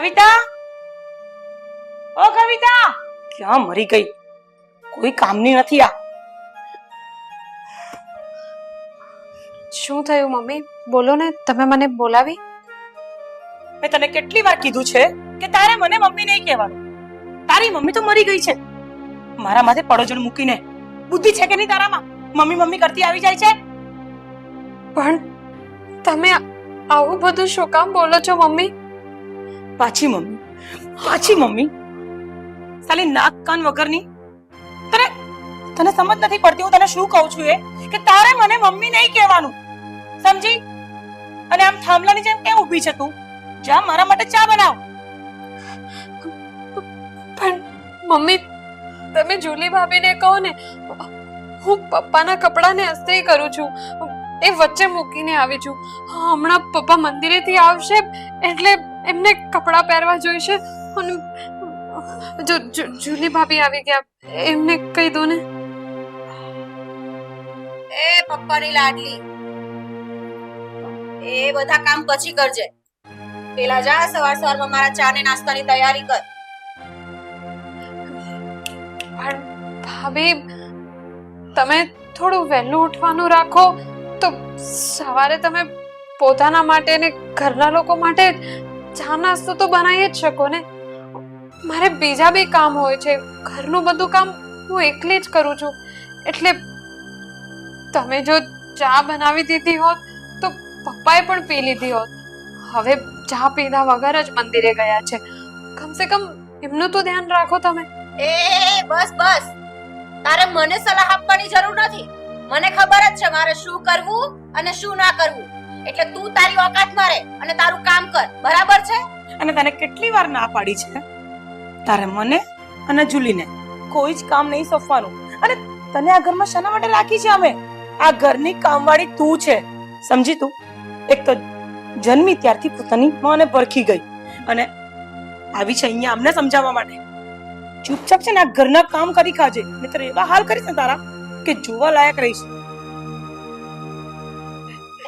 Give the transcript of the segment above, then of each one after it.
કવિતા? ઓ કવિતા! ક્યાં મરી ગઈ? કોઈ કામની નથી આ. શું થયું મમ્મી? બોલો ને તમે મને બોલાવી? મેં તને કેટલી વાર કીધું છે કે તારે મને મમ્મી નહીં કહેવાનું. તારી મમ્મી તો મરી ગઈ છે. મારા માથે પડોજણ મૂકીને. બુદ્ધિ છે કે નહીં તારામાં? મમ્મી મમ્મી કરતી આવી જાય છે? પણ તમે આવું બધું શું કામ બોલો છો મમ્મી? પાછી મમ્મી. પાછી મમ્મી. સાલી નાક કાન વગરની. તને તને સમજ નથી પડતી હું તને શું કહું છું એ? કે તારે મને મમ્મી નહીં કહેવાનું. સમજી? અને આમ થાંભલાની જેમ કેમ ઊભી છે તું? જા, મારા માટે ચા બનાવ. પણ મમ્મી, તમે જુલી ભાભીને કહો ને, હું પપ્પાના કપડાને અસ્ત્રી કરું છું. એ વચ્ચે મૂકીને આવી છું. હમણાં પપ્પા મંદિરેથી આવશે, એટલે એમને કપડાં પહેરવા જોઈશે અને જો જૂની જુલી ભાભી આવી ગયા એમને કહી દો ને. એ પપ્પાની લાડલી. એ બધા કામ પછી કરજે. પેલા જા સવાર સવારમાં મારા ચા ને નાસ્તાની તૈયારી કર. પણ ભાભી તમે થોડું વહેલું ઉઠવાનું રાખો. તો સવારે તમે પોતાના માટે ને ઘરના લોકો માટે ચા નાસ્તો તો બનાવી જ શકો ને. મારે બીજા બી કામ હોય છે. ઘરનું બધું કામ હું એકલી જ કરું છું. એટલે તમે જો ચા બનાવી દીધી હોત તો પપ્પાએ પણ પી લીધી હોત. હવે ચા પીધા વગર જ મંદિરે ગયા છે. કમસે કમ એમનું તો ધ્યાન રાખો તમે. એ, બસ બસ. તારે મને સલાહ આપવાની જરૂર નથી. મને ખબર જ છે મારે શું કરવું અને શું ના કરવું. એટલે તું તારી ઓકાત મારે અને તારું કામ કર. બરાબર છે? અને તને કેટલી વાર ના પાડી છે? તારે મને અને જુલીને કોઈ જ કામ નહીં સોંપવાનું. અને તને આ ઘરમાં શાના માટે રાખી છે અમે? આ ઘરની કામવાળી તું છે. સમજી તું? એક તો જન્મી ત્યારથી પોતાની માને પરખી ગઈ. અને આવી છે અહીંયા અમને સમજાવવા માટે. ચૂપચાપ છે ને આ ઘરના કામ કરી ખાજે. નહીતર એવા હાલ કરીશ ને તારા કે જોવા લાયક રહીશ.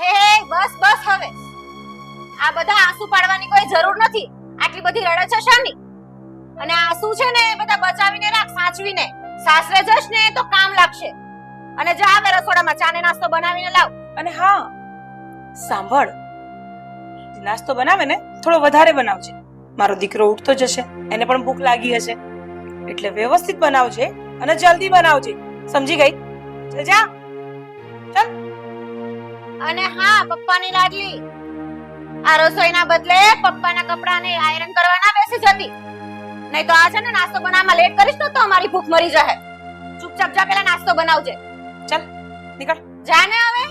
એ બસ બસ હવે. આ બધા આંસુ પાડવાની કોઈ જરૂર નથી. આટલી બધી રડે છે શાની? અને આંસુ છે ને, એ બધા બચાવીને રાખ, સાચવીને. સાસરે જશ ને તો કામ લાગશે. અને જા હવે રસોડામાં ચા નાસ્તો બનાવીને લાવ. અને હા, સાંભળ. નાસ્તો બનાવે ને, થોડો વધારે બનાવજે. મારો દીકરો ઉઠતો જશે, એને પણ ભૂખ લાગી હશે. એટલે વ્યવસ્થિત બનાવજે અને જલ્દી બનાવજે. સમજી ગઈ? ચાલ જા. અને હા પપ્પાની લાડલી. આ રસોઈના બદલે પપ્પાના કપડાને આયરન કરવાના બેસી જતી. નહીં તો આ છે ને નાસ્તો બનાવવામાં લેટ કરીશ ને તો અમારી ભૂખ મરી જશે ચૂપચાપ જા પેલા નાસ્તો બનાવજે. ચાલ નીકળ. જા ને હવે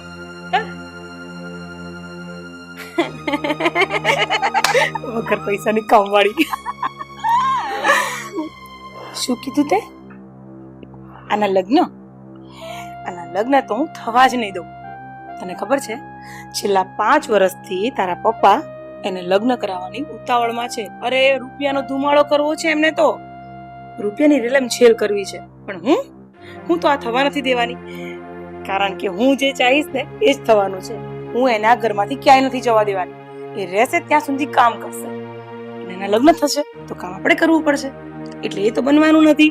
વગર પૈસાની કમવાળી. શું કીધું તે? આના લગ્ન? આના લગ્ન તો હું થવા જ નહીં દઉં. તને ખબર છે? છેલ્લા પાંચ વર્ષથી તારા પપ્પા એને લગ્ન કરાવવાની ઉતાવળમાં છે. અરે, રૂપિયાનો ધુમાડો કરવો છે એમને તો. રૂપિયાની રેલમ છેલ કરવી છે. પણ હું? હું તો આ થવા નથી દેવાની. કારણ કે હું જે ચાહીશ ને એ જ થવાનું છે. હું એના ઘરમાંથી ક્યાંય નથી જવા દેવાની. એ રહેશે ત્યાં સુધી કામ કરશે. એના લગ્ન થશે તો કામ આપણે કરવું પડશે. એટલે એ તો બનવાનું નથી.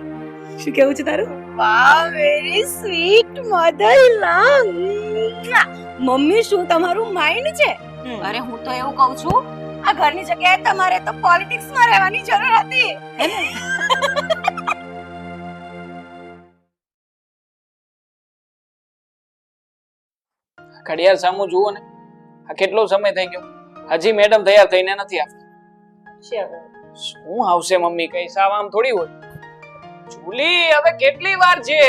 શું કેવું છે તારું? વાહ very sweet mother lung. Mummy શું તમારું માઇન્ડ છે? અરે હું તો એવું કહું છું આ ઘરની જગ્યાએ તમારે તો પોલિટિક્સમાં રહેવાની જરૂર હતી. ઘડિયાળ સામું જુઓ ને. આ કેટલો સમય થઈ ગયો? હજી મેડમ તૈયાર થઈને નથી આવતી. શું આવશે મમ્મી કઈ સાવ આમ થોડી હોય? જુલી હવે કેટલી વાર છે?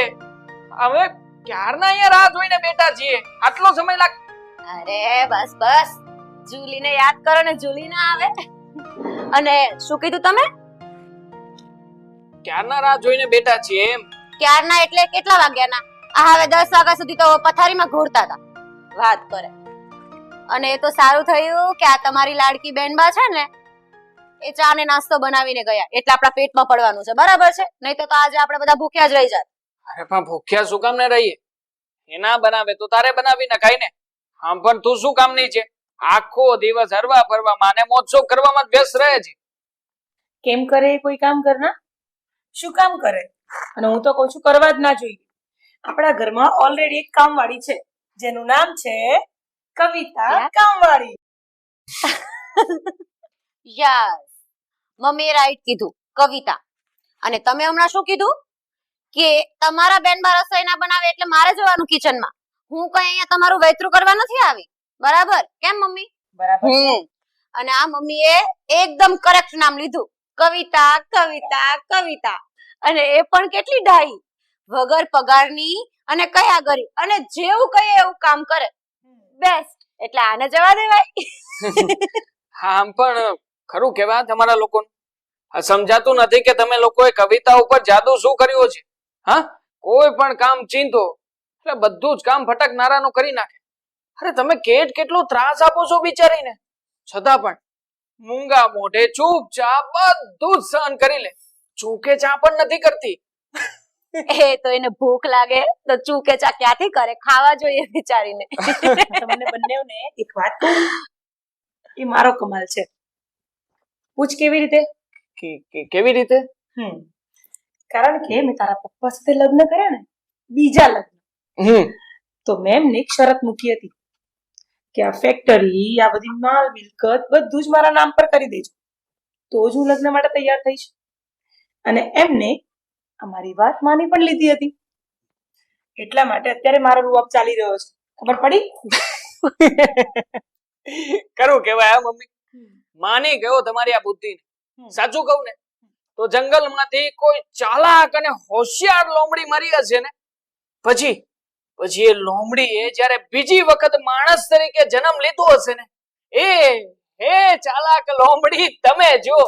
હવે ક્યારના અહીંયા રાહ જોઈને બેઠા છીએ? આટલો સમય લાગ અરે બસ બસ. જુલીને યાદ કરો ને જુલી ના આવે. અને શું કીધું તમે? ક્યારના રાહ જોઈને બેઠા છીએ એમ? ક્યારના એટલે કેટલા વાગ્યાના? આ હવે દસ વાગ્યા સુધી તો પથારીમાં ઘોરતા હતા. વાત કરે. અને એ તો સારું થયું કે આ તમારી લાડકી બેનબા છે ને એ ચા ને નાસ્તો બનાવીને ગયા. એટલે આપણા પેટમાં પડવાનું છે. બરાબર છે? નહીં તો આજે આપણે બધા ભૂખ્યા જ રહી જાત અરે પણ ભૂખ્યા શું કામ ને રહીએ એના બનાવે તો તારે બનાવી નખાય ને આમ પણ તું શું કામ નહીં છે? આખો દિવસ હરવા ફરવા માને મોજશોખ કરવામાં જ વ્યસ્ત રહે છે. કેમ કરે એ કોઈ કામ કરના? શું કામ કરે? અને હું તો કહું છું કરવા જ ના જોઈએ. આપણા ઘરમાં ઓલરેડી એક કામવાળી છે. જેનું નામ છે કવિતા કામવાળી. યસ મમ્મીએ રાઈટ કીધું કવિતા. અને તમે હમણાં શું કીધું? કે તમારા બેનબા રસોઈ ના બનાવે એટલે મારે જવાનું કિચનમાં. હું કઈ અહીંયા તમારું વૈતરું કરવા નથી આવી? બરાબર? કેમ મમ્મી? બરાબર. અને આ મમ્મીએ એકદમ કરેક્ટ નામ લીધું. કવિતા કવિતા કવિતા. અને એ પણ કેટલી ડાઈ વગર પગારની અને કયા ગરી. અને જેવું કહીએ એવું કામ કરે. બેસ્ટ એટલે આને જવા દેવાય. હા આમ પણ ખરું કેવા તમારા લોકોનું. આ સમજાતું નથી કે તમે લોકોએ કવિતા ઉપર જાદુ શું કર્યો છે? હા? કોઈ પણ કામ ચિંતો એટલે બધું જ કામ ફટકનારાનું કરી નાખે. અરે તમે કેટ કેટલો ત્રાસ આપો છો બિચારીને? છતાં પણ મૂંગા મોઢે ચૂપચાપ બધું જ સહન કરી લે. ચૂકે ચા પણ નથી કરતી. એ તો એને ભૂખ લાગે તો ચૂકે ચા ક્યાંથી કરે? ખાવા જોઈએ બિચારીને. તમને બંનેવને એક વાત એ મારો કમાલ છે. પૂછ કેવી રીતે? કે- કેવી રીતે? હમ. કારણ કે મેં તારા પપ્પા સાથે લગ્ન કર્યા ને બીજા લગ્ન. હમ. તો મેં એમને એક શરત મૂકી હતી કે આ ફેક્ટરી આ બધી માલ મિલકત બધું જ મારા નામ પર કરી દેજો. તો જ હું લગ્ન માટે તૈયાર થઈશ. અને એમને અમારી વાત માની પણ લીધી હતી. એટલા માટે અત્યારે મારો રૂઅપ ચાલી રહ્યો છે. ખબર પડી? કરું કેવાય મમ્મી. માની ગયો તમારી આ બુદ્ધિ. સાચું કહું ને તો જંગલમાંથી કોઈ ચાલાક અને હોશિયાર લોમડી મરી હશે ને? પછી પછી એ લોમડી એ જ્યારે બીજી વખત માણસ તરીકે જન્મ લીધો હશે ને એ હે ચાલાક લોમડી તમે જો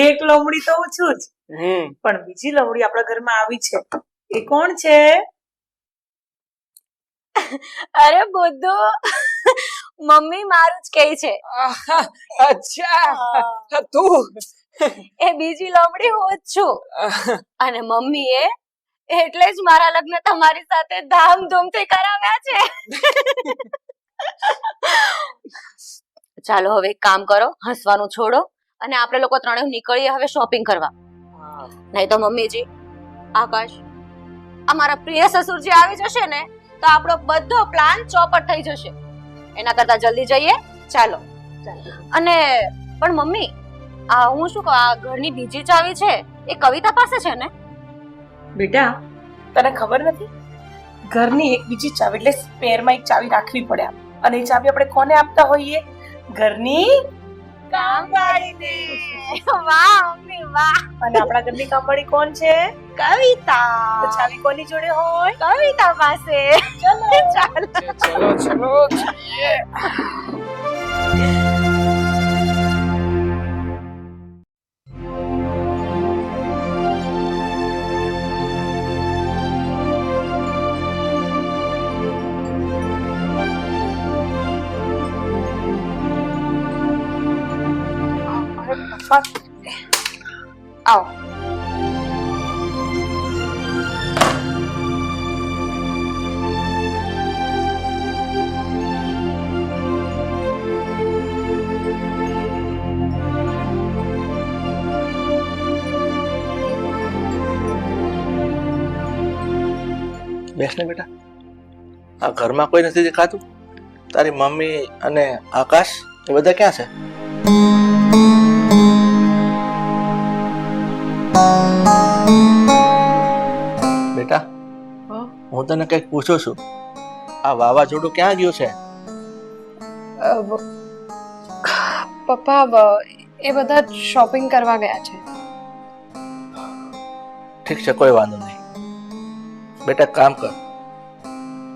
એક લોમડી તો હું છું જ હમ. પણ બીજી લોમડી આપણા ઘરમાં આવી છે. એ કોણ છે? અરે બુદ્ધુ મમ્મી મારું જ કહે છે. અચ્છા. તું. એ બીજી લોમડી હું જ છું. અને મમ્મીએ એટલે જ મારા લગ્ન તમારી સાથે ધામધૂમથી કરાવ્યા છે. ચાલો હવે એક કામ કરો હસવાનું છોડો અને આપણે લોકો ત્રણેય નીકળીએ હવે શોપિંગ કરવા. નહીં તો મમ્મીજી આકાશ અમારા પ્રિય સસુરજી આવી જશે ને તો આપણો બધો પ્લાન ચોપટ થઈ જશે. એના કરતા જલ્દી જઈએ. ચાલો. અને પણ મમ્મી આ હું શું કહું આ ઘરની બીજી ચાવી છે? એ કવિતા પાસે છે ને? બેટા તને ખબર નથી? ઘરની એક બીજી ચાવી એટલે સ્પેરમાં એક ચાવી રાખવી પડે અને એ ચાવી આપણે કોને આપતા હોઈએ? ઘરની કામવાળીને. વાહ મમ્મી વાહ. અને આપણા ઘરની કામવાળી કોણ છે? કવિતા ચાવી કોની જોડે હોય કવિતા પાસે ચલો ચાલો ચલો બેસ ને બેટા. આ ઘરમાં કોઈ નથી દેખાતું? તારી મમ્મી અને આકાશ એ બધા ક્યાં છે? બેટા હું? તને કંઈક પૂછું છું. આ વાવાઝોડું ક્યાં ગયું છે? પપ્પા એ બધા શોપિંગ કરવા ગયા છે. ઠીક છે કોઈ વાંધો નહીં. બેટા કામ કર.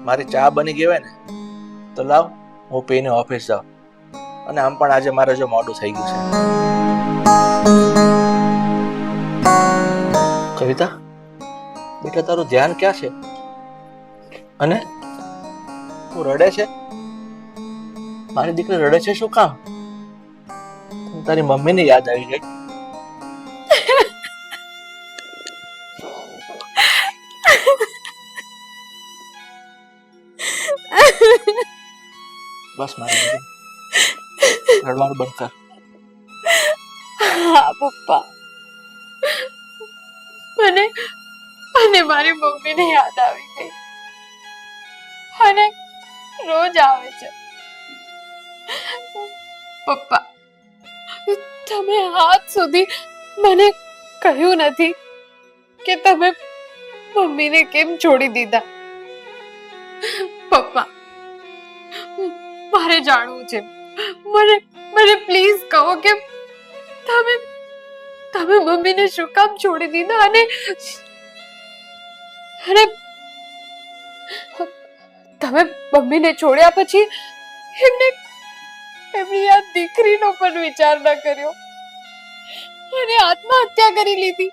મારી ચા બની ગઈ હોય ને, તો લાવ, હું પીને ઓફિસ જાઉં. અને આમ પણ આજે મારે જો મોડું થઈ ગયું છે. કવિતા, બેટા, તારું ધ્યાન ક્યાં છે? અને? તું રડે છે? મારી દીકરી રડે છે શું કામ? તારી મમ્મીની યાદ આવી ગઈ. બસ મારી રડવાનું બંધ કર હા પપ્પા મને મને મારી મમ્મીને યાદ આવી ગઈ અને રોજ આવે તમે હાથ સુધી મને કહ્યું નથી કે તમે મમ્મીને કેમ છોડી દીધા પપ્પા મારે જાણવું છે. મને મને પ્લીઝ કહો કે તમે તમે મમ્મીને શું કામ છોડી દીધા અને અને તમે મમ્મીને છોડ્યા પછી એમને, એમની આ દીકરીનો પણ વિચાર ન કર્યો. અને આત્મહત્યા કરી લીધી.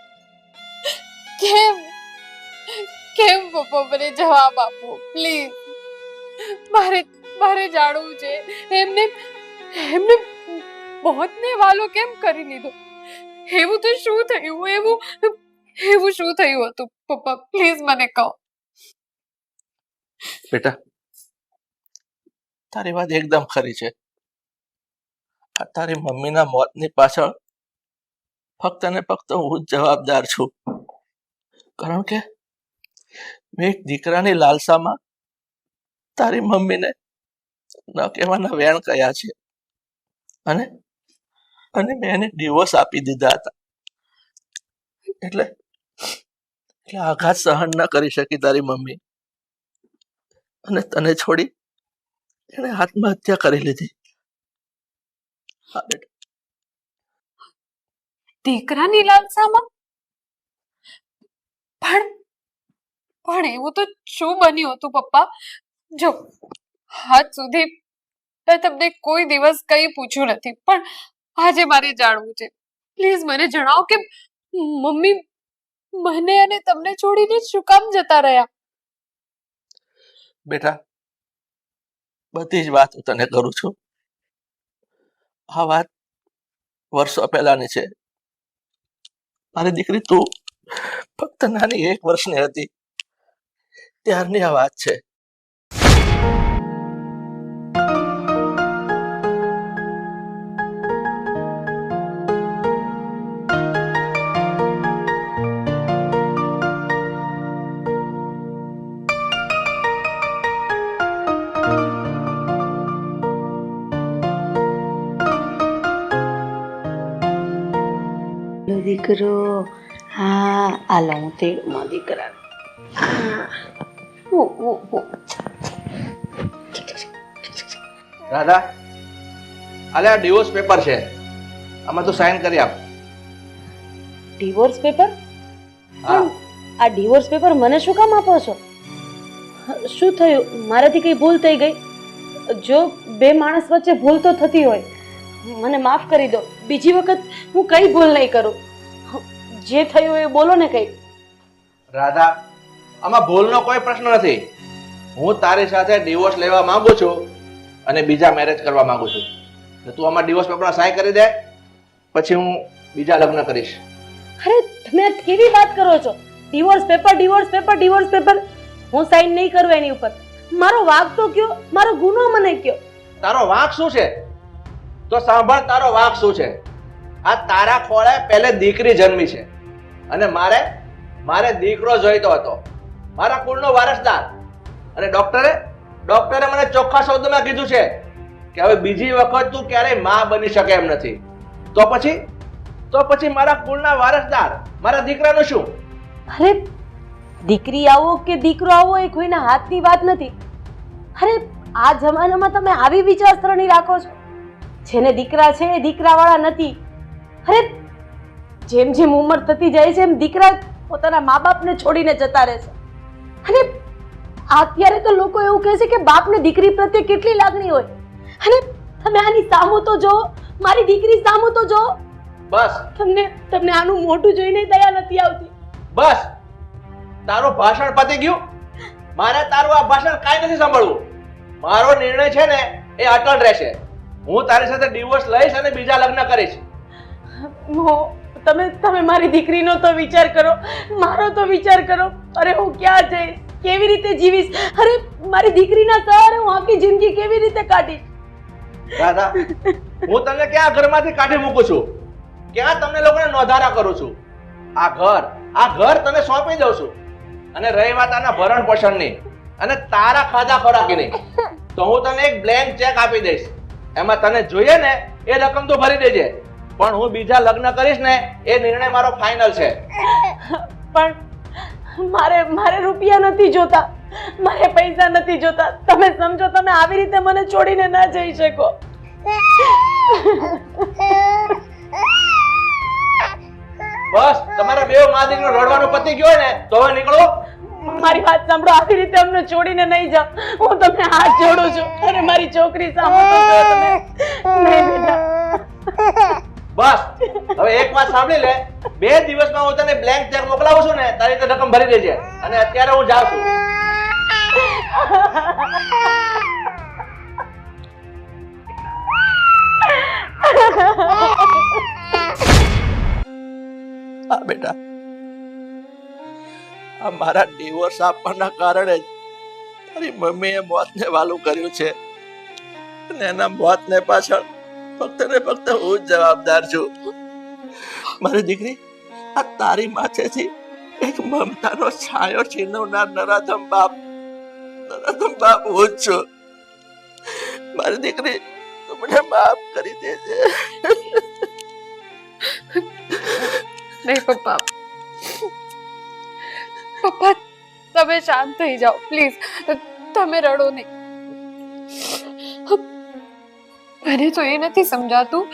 કેમ કેમ પપ્પા મને જવાબ આપો પ્લીઝ મારે મારે જાણવું છે. એમને એમને મોતને વાલો કેમ કરી લીધો એવું તો શું થયું? એવું એવું શું થયું હતું? પપ્પા, પ્લીઝ મને કહો. બેટા, તારી વાત એકદમ ખરી છે. તારી મમ્મીના મોતની પાછળ ફક્ત ને ફક્ત હું જ જવાબદાર છું. કારણ કે મેં એક દીકરાની લાલસામાં તારી મમ્મીને ન, કહેવાના વેણ કયા છે? અને અને મેં એને ડિવોર્સ આપી દીધા હતા. એટલે એટલે આઘાત સહન ન કરી શકી તારી મમ્મી. અને તને છોડી એને આત્મહત્યા કરી લીધી. હા, બેટા. દીકરાની લાલસામાં? પણ પણ એવું તો શું બન્યું હતું પપ્પા? જો આજ સુધી મેં તમને કોઈ દિવસ કંઈ પૂછ્યું નથી. પણ આજે મારે જાણવું છે. પ્લીઝ મને જણાવો કે મમ્મી મને અને તમને છોડીને શું કામ જતા રહ્યા? બેટા, બધી જ વાત હું તને કરું છું. આ વાત વર્ષો પહેલાની છે. મારી દીકરી તું ફક્ત નાની એક વર્ષની હતી. ત્યારની આ વાત છે. દીકરો. હા આલો હું તેડમાં દીકરા રાધા અલે આ ડિવોર્સ પેપર છે. આમાં તું સાઈન કરી આપ. ડિવોર્સ પેપર હા. આ ડિવોર્સ પેપર મને શું કામ આપો છો? શું થયું? મારાથી કઈ ભૂલ થઈ ગઈ? જો બે માણસ વચ્ચે ભૂલ તો થતી હોય. મને માફ કરી દો. બીજી વખત હું કઈ ભૂલ નહીં કરું. જે થયું એ બોલો ને કઈ રાધા આમાં ભૂલનો કોઈ પ્રશ્ન નથી. હું તારી સાથે ડિવોર્સ લેવા માંગુ છું અને બીજા મેરેજ કરવા માંગુ છું. તો તું આમાં ડિવોર્સ પેપરમાં સાઈન કરી દે પછી હું બીજા લગ્ન કરીશ. અરે તમે આ કેવી વાત કરો છો? Divorce paper divorce paper divorce paper હું સાઈન નહીં કરું એની ઉપર. મારો વાક તો કયો? મારો ગુનો મને કયો? તારો વાક શું છે? તો સાંભળ તારો વાક શું છે? આ તારા ખોળે પહેલે દીકરી જન્મી છે. અને મારે મારે દીકરો જોઈતો હતો. મારા કુળનો વારસદાર. અને ડોક્ટરે ડોક્ટરે મને ચોખ્ખા શબ્દમાં કીધું છે કે હવે બીજી વખત તું ક્યારેયમાં બની શકે એમ નથી. તો પછી? તો પછી મારા કુળના વારસદાર, મારા દીકરાનું શું? અરે, દીકરી આવો કે દીકરો આવો એ કોઈના હાથની વાત નથી. અરે, આ જમાનામાં તમે આવી વિચારસરણી રાખો છો. જેને દીકરા છે એ દીકરાવાળા નથી. અરે જેમ જેમ ઉંમર થતી જાય છે એમ દીકરા પોતાના મા બાપને છોડીને જતા રહેશે અને અત્યારે તો લોકો એવું કહે છે કે બાપને દીકરી પ્રત્યે કેટલી લાગણી હોય. અને તમે આની સામો તો જો મારી દીકરી સામો તો જો. બસ. તમને તમને આનું મોઢું જોઈને દયા નથી આવતી. બસ. તારો ભાષણ પતી ગયું. મારે તારું આ ભાષણ કાંઈ નથી સાંભળવું. મારો નિર્ણય છે ને એ અટલ રહેશે. હું તારી સાથે ડિવોર્સ લઈશ અને બીજા લગ્ન કરીશ. હો તમે તમે મારી દીકરીનો તો વિચાર કરો, મારો તો વિચાર કરો, અરે હું ક્યાં જઈશ? કેવી રીતે જીવીશ? અરે મારી દીકરીના સહારે હું આખી જિંદગી કેવી રીતે કાઢીશ? રાધા હું તમને ક્યાં ઘરમાંથી કાઢી મૂકું છું? ક્યાં તમને લોકોને નોંધારા કરું છું? આ ઘર આ ઘર તને સોંપી દઉં છું. અને રહી વાત આના ભરણ પોષણની. અને તારા ખાધા ખોરાકીની. તો હું તને એક બ્લેન્ક ચેક આપી દઈશ. એમાં તને જોઈએ ને, એ રકમ તો ભરી દેજે. પણ હું બીજા લગ્ન કરીશ ને એ નિર્ણય મારો ફાઇનલ છે. પણ મારે મારે રૂપિયા નથી જોતા. મારે પૈસા નથી જોતા. તમે સમજો તમે આવી રીતે મને છોડીને ના જઈ શકો. બસ તમારા બે મા દીકરો રડવાનો પતિ ગયો ને તો હવે નીકળો. મારી વાત સાંભળો આવી રીતે અમને છોડીને નહીં જાઓ. હું તમને હાથ જોડું છું. અને મારી છોકરી સામે તો તમે. નહીં બેટા. બસ. હવે એક વાત સાંભળી લે. બે દિવસમાં હું તને બ્લેન્ક ચેક મોકલાવું છું ને, તારી રીતે રકમ ભરી દેજે. અને અત્યારે હું જાઉં છું. હા, બેટા. આ મારા ડિવોર્સ આપવાના કારણે જ તારી મમ્મીએ મોતને વાલું કર્યું છે. અને એના મોતને પાછળ ફક્ત ને ફક્ત હું જવાબદાર છું. મારી દીકરી, આ તારી માથેથી એક મમતાનો છાયો છીનવનાર નરાધમ બાપ નરાધમ બાપ હું છું. મારી દીકરી, તું માફ કરી દેજે. નહીં, પપ્પા. પપ્પા, તમે શાંત થઈ જાઓ, પ્લીઝ. તમે રડો નહીં. મને તો એ નથી સમજાતું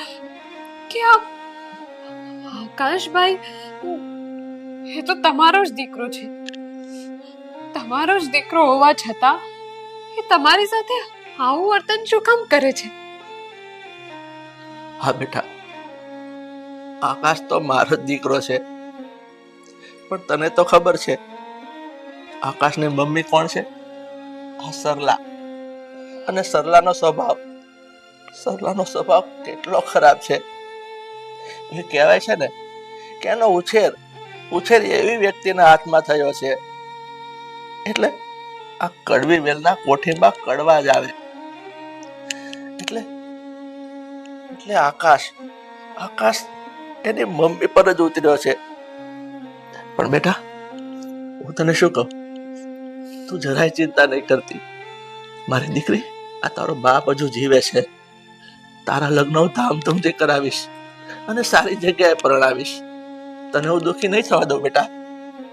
કે આ આકાશભાઈ, એ તો તમારો જ દીકરો છે. તમારો જ દીકરો હોવા છતાં એ તમારી સાથે આવું વર્તન શું કામ કરે છે? હા, બેટા. આકાશ તો મારો જ દીકરો છે. પણ તને તો ખબર છે, આકાશની મમ્મી કોણ છે? આ સરલા. અને સરલાનો સ્વભાવ સરલાનો સ્વભાવ કેટલો ખરાબ છે. એટલે કહેવાય છે ને કે એનો ઉછેર ઉછેર એવી વ્યક્તિના હાથમાં થયો છે. એટલે આ કડવી વેલના કોઠીમાં કડવા જ આવે. એટલે એટલે આકાશ આકાશ એની મમ્મી પર જ ઉતર્યો છે. પણ બેટા, હું તને શું કહું? તું જરાય ચિંતા નહીં કરતી. મારી દીકરી આ તારો બાપ હજુ જીવે છે. તારા લગ્ન ધામધૂમ ધામધૂમથી કરાવીશ અને સારી જગ્યાએ પરણાવીશ. તને હું દુઃખી નહીં થવા દઉં બેટા.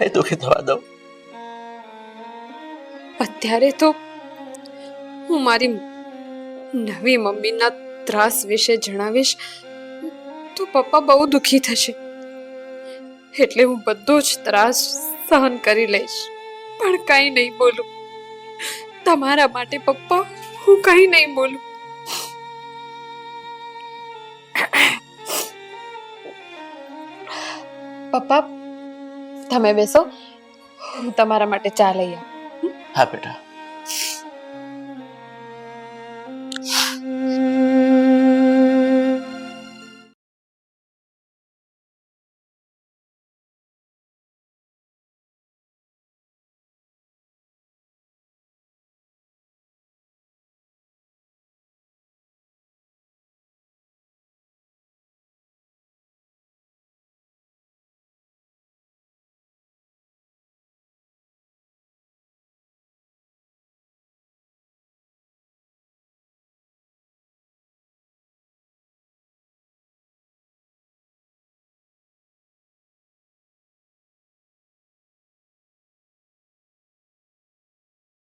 નહીં દુઃખી થવા દઉં. અત્યારે તો હું મારી નવી મમ્મીના ત્રાસ વિશે જણાવીશ, તો પપ્પા બહુ દુખી થશે. એટલે હું બધો જ ત્રાસ સહન કરી લઈશ. પણ કાંઈ નહીં બોલું. તમારા માટે પપ્પા હું કાંઈ નહીં બોલું. પપ્પા તમે બેસો. હું તમારા માટે ચા લઈ આવું. હા બેટા.